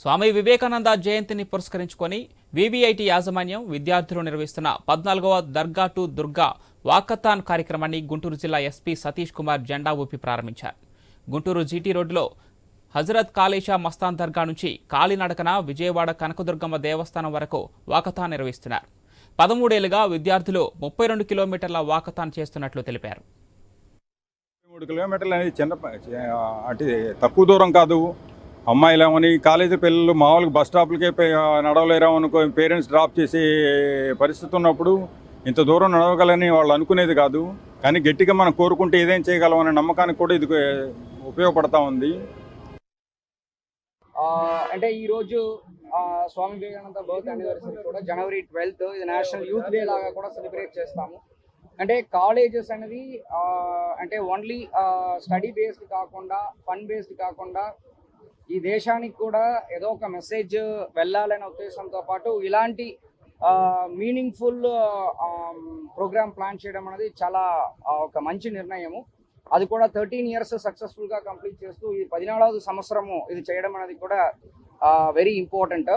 స్వామి వివేకానంద జయంతిని పురస్కరించుకొని వివిఐటి యాజమాన్యం విద్యార్థులు నిర్వహిస్తున్న పద్నాలుగవ దర్గా టు దుర్గా వాకథాన్ కార్యక్రమాన్ని గుంటూరు జిల్లా ఎస్పీ సతీష్ కుమార్ జెండా ఊపి ప్రారంభించారు. గుంటూరు జీటీ రోడ్డులో హజరత్ కాళేషా మస్తాన్ దర్గా నుంచి కాలినడకన విజయవాడ కనకదుర్గమ్మ దేవస్థానం వరకు వాకథాన్ నిర్వహిస్తున్నారు. పదమూడేళ్ళుగా విద్యార్థులు ముప్పై రెండు కిలోమీటర్ల వాకథాన్ చేస్తున్నట్లు తెలిపారు. మూడు కిలోమీటర్లు అనేది చిన్న అంటే తక్కువ దూరం కాదు. అమ్మాయిలు ఏమని కాలేజీ పిల్లలు మామూలుగా బస్ స్టాప్లకే నడవలేరా అనుకో పేరెంట్స్ డ్రాప్ చేసే పరిస్థితి ఉన్నప్పుడు ఇంత దూరం నడవగలని వాళ్ళు అనుకునేది కాదు. కానీ గట్టిగా మనం కోరుకుంటే ఏదేం చేయగలం అనే నమ్మకానికి కూడా ఇది ఉపయోగపడతా ఉంది. అంటే ఈరోజు స్వామి వివేకానంద బర్త్ యానివర్సరీ కూడా జనవరి ట్వెల్త్. ఇది నేషనల్ యూత్ డే లాగా కూడా సెలబ్రేట్ చేస్తాము. అంటే కాలేజెస్ అనేది అంటే ఓన్లీ స్టడీ బేస్డ్ కాకుండా ఫన్ బేస్డ్ కాకుండా ఈ దేశానికి కూడా ఏదో ఒక మెసేజ్ వెళ్ళాలనే ఉద్దేశంతో పాటు ఇలాంటి మీనింగ్ఫుల్ ప్రోగ్రామ్ ప్లాన్ చేయడం అనేది చాలా ఒక మంచి నిర్ణయము. అది కూడా థర్టీన్ ఇయర్స్ సక్సెస్ఫుల్గా కంప్లీట్ చేస్తూ ఈ పదినాలుగు సంవత్సరము ఇది చేయడం అనేది కూడా వెరీ ఇంపార్టెంట్